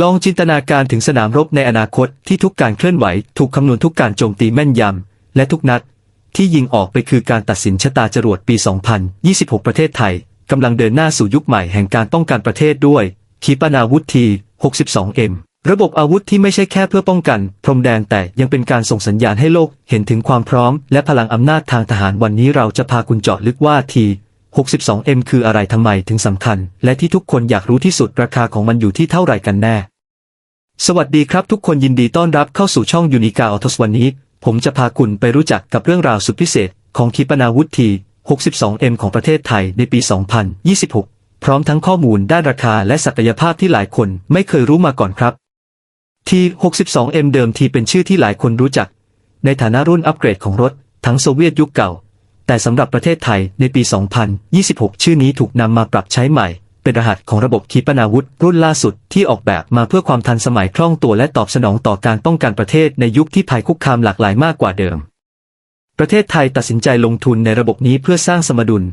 ลองจินตนาการถึงสนามรบในอนาคตที่ทุกการเคลื่อนไหว ถูกคำนวณทุกการโจมตีแม่นยำ และทุกนัด ที่ยิงออกไปคือการตัดสินชะตาจรวดปี 2026 ประเทศไทยกำลังเดินหน้าสู่ยุคใหม่แห่งการป้องกันประเทศด้วยขีปนาวุธที 62M ระบบอาวุธที่ไม่ใช่แค่เพื่อป้องกัน พรมแดนแต่ยังเป็นการส่งสัญญาณให้โลกเห็นถึงความพร้อม และพลังอำนาจทางทหารวันนี้เราจะพาคุณเจาะลึกว่าที 62M คืออะไรทำไมถึงสำคัญ และที่ทุกคนอยากรู้ที่สุดราคาของมันอยู่ที่เท่าไหร่กันแน่ สวัสดีครับทุกคนยินดีต้อนรับเข้าสู่ช่องยูนิกาออทสวันนี้ ผมจะพาคุณไปรู้จักกับเรื่องราวสุดพิเศษ ของขีปนาวุธที 62M ของประเทศไทยในปี 2026 พร้อมทั้งข้อมูลด้านราคาและศักยภาพที่หลายคนไม่เคยรู้มาก่อนครับที 62M เดิมทีเป็นชื่อที่หลายคนรู้จัก ในฐานะรุ่นอัปเกรดของรถ ทั้งโซเวียตยุคเก่า แต่สำหรับประเทศไทยในปี 2026 ชื่อนี้ถูกนำมาปรับใช้ใหม่ เป็นรหัสของระบบขีปนาวุธรุ่นล่าสุดที่ออกแบบมาเพื่อความทันสมัยคล่องตัวและตอบสนองต่อการป้องกันประเทศในยุคที่ภัยคุกคามหลากหลายมากกว่าเดิม ประเทศไทยตัดสินใจลงทุนในระบบนี้เพื่อสร้างสมดุล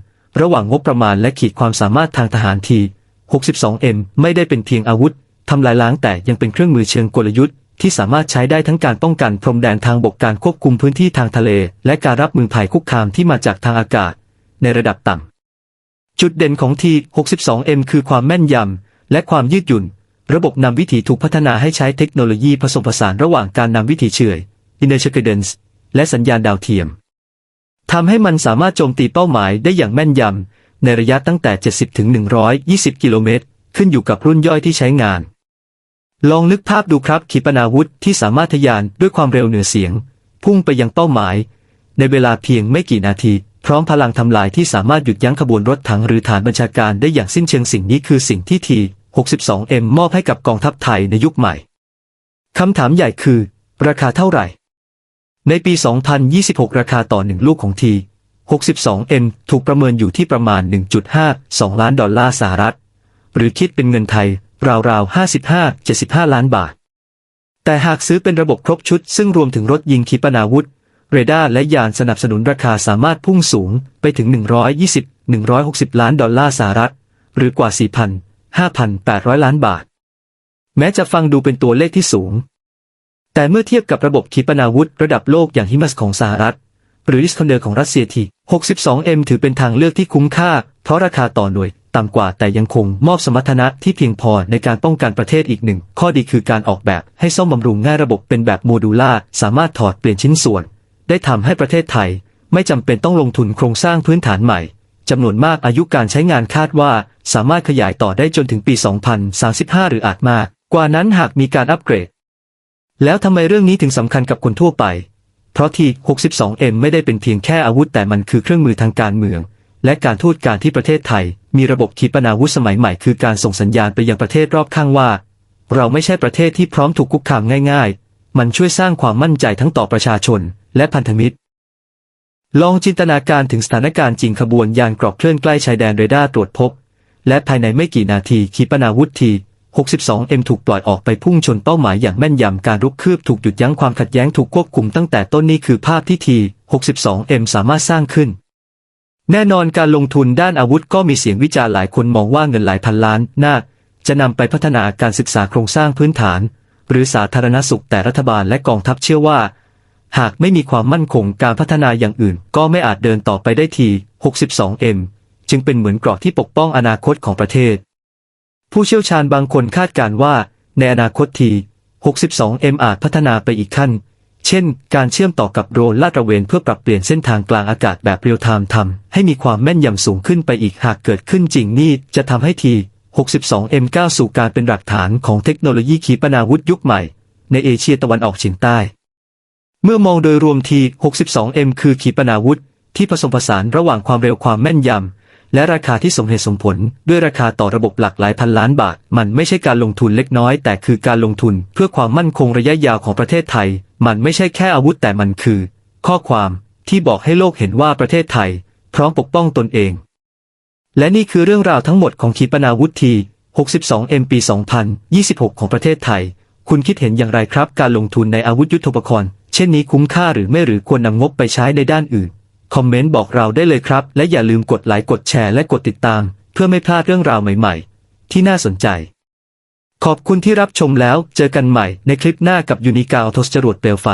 ระหว่างงบประมาณและขีดความสามารถทางทหารที 62M ไม่ได้เป็นเพียงอาวุธทำลายล้างแต่ยังเป็นเครื่องมือเชิงกลยุทธ์ ที่สามารถใช้ได้ทั้งการป้องกันพรมแดนทางบกการควบคุมพื้นที่ทางทะเล และการรับมือภัยคุกคามที่มาจากทางอากาศ ในระดับต่ำ จุดเด่นของที 62M คือความแม่นยำ และความยืดหยุ่น ระบบนำวิถีถูกพัฒนาให้ใช้เทคโนโลยีผสมผสานระหว่างการนำวิถีเฉื่อย inertial guidance และสัญญาณดาวเทียมทำให้มันสามารถโจมตีเป้าหมายได้อย่างแม่นยำ ในระยะตั้งแต่ 70ถึง120 กิโลเมตร ขึ้นอยู่กับรุ่นย่อยที่ใช้งาน ลองนึกภาพดูครับขีปนาวุธที่สามารถทะยานด้วยความเร็วเหนือเสียง พุ่งไปยังเป้าหมาย ในเวลาเพียงไม่กี่นาที พร้อมพลังทำลายที่สามารถหยุดยั้งขบวนรถถังหรือฐานบัญชาการได้อย่างสิ้นเชิงสิ่งนี้คือสิ่งที่ที 62M มอบให้กับกองทัพไทยในยุคใหม่คำถามใหญ่คือ ราคาเท่าไหร่ ในปี 2026 ราคาต่อหนึ่งลูกของที 62M ถูกประเมินอยู่ที่ประมาณ 1.52 ล้านดอลลาร์สหรัฐ หรือคิดเป็นเงินไทย ราวๆ 55-75 ล้านบาท แต่หากซื้อเป็นระบบครบชุด ซึ่งรวมถึงรถยิงขีปนาวุธ เรดาร์และยานสนับสนุนราคาสามารถพุ่งสูงไปถึง 120-160 ล้านดอลลาร์สหรัฐ หรือกว่า 4,000-5,800 ล้านบาท แม้จะฟังดูเป็นตัวเลขที่สูง แต่เมื่อเทียบกับระบบขีปนาวุธระดับโลกอย่างฮิมัสของสหรัฐ หรืออิสคอนเดอร์ของรัสเซียที 62M ถือเป็นทางเลือกที่คุ้มค่า เพราะราคาต่อหน่วย ต่ำกว่าแต่ยังคงมอบสมรรถนะที่เพียงพอในการป้องกันประเทศอีกหนึ่ง ข้อดีคือการออกแบบให้ซ่อมบำรุงง่ายระบบเป็นแบบโมดูล่าสามารถถอดเปลี่ยนชิ้นส่วน ได้ทำให้ประเทศไทย ไม่จำเป็นต้องลงทุนโครงสร้างพื้นฐานใหม่จำนวนมากอายุการใช้งานคาดว่า สามารถขยายต่อได้จนถึงปี 2035 หรืออาจมาก กว่านั้นหากมีการอัปเกรด แล้วทำไมเรื่องนี้ถึงสำคัญกับคนทั่วไป เพราะที่ 62M ไม่ได้เป็นเพียงแค่อาวุธแต่มันคือเครื่องมือทางการเมือง และการทูตการที่ประเทศไทย มีระบบขีปนาวุธสมัยใหม่คือการส่งสัญญาณไปยังประเทศรอบข้างว่า เราไม่ใช่ประเทศที่พร้อมถูกคุกคามง่าย ๆ มันช่วยสร้างความมั่นใจทั้งต่อประชาชน และพันธมิตร ลองจินตนาการถึงสถานการณ์จริงขบวนยานกรอบเคลื่อนใกล้ชายแดนเรดาร์ตรวจพบ และภายในไม่กี่นาทีขีปนาวุธที 62M ถูกปล่อยออกไปพุ่งชนเป้าหมายอย่างแม่นยำการรุกคืบถูกหยุดยั้งความขัดแย้งถูกควบคุมตั้งแต่ต้นนี่คือภาพที่ที 62M สามารถสร้างขึ้น แน่นอนการลงทุนด้านอาวุธก็มีเสียงวิจารณ์หลายคนมองว่าเงินหลายพันล้านน่าจะนำไปพัฒนาการศึกษาโครงสร้างพื้นฐาน หรือสาธารณสุขแต่รัฐบาลและกองทัพเชื่อว่า หากไม่มีความมั่นคงการพัฒนาอย่างอื่น ก็ไม่อาจเดินต่อไปได้ที 62M จึงเป็นเหมือนเกราะที่ปกป้องอนาคตของประเทศ ผู้เชี่ยวชาญบางคนคาดการณ์ว่า ในอนาคตที 62M อาจพัฒนาไปอีกขั้น เช่น การเชื่อมต่อกับโดรนลาดตระเวนเพื่อปรับเปลี่ยนเส้นทางกลางอากาศแบบเรียลไทม์ทำให้มีความแม่นยำสูงขึ้นไปอีกหากเกิดขึ้นจริงนี่จะทำให้ที 62M ก้าวสู่การเป็นหลักฐานของเทคโนโลยีขีปนาวุธยุคใหม่ ในเอเชียตะวันออกเฉียงใต้ เมื่อมองโดยรวมที 62M คือขีปนาวุธที่ผสมผสานระหว่างความเร็วความแม่นยำ และราคาที่สมเหตุสมผล ด้วยราคาต่อระบบหลักหลายพันล้านบาท มันไม่ใช่การลงทุนเล็กน้อย แต่คือการลงทุนเพื่อความมั่นคงระยะยาวของประเทศไทย มันไม่ใช่แค่อาวุธแต่มันคือ ข้อความที่บอกให้โลกเห็นว่าประเทศไทย พร้อมปกป้องตนเอง และนี่คือเรื่องราวทั้งหมดของขีปนาวุธที 62M ปี 2026 ของประเทศไทย คุณคิดเห็นอย่างไรครับ การลงทุนในอาวุธยุทโธปกรณ์ เช่นนี้คุ้มค่าหรือไม่หรือควรนำงบไปใช้ในด้านอื่น คอมเมนต์บอกเราได้เลยครับ และอย่าลืมกดไลค์กดแชร์และกดติดตาม เพื่อไม่พลาดเรื่องราวใหม่ๆ ที่น่าสนใจ ขอบคุณที่รับชมแล้ว เจอกันใหม่ในคลิปหน้ากับยูนิกาออโทสจรวดเปลวไฟ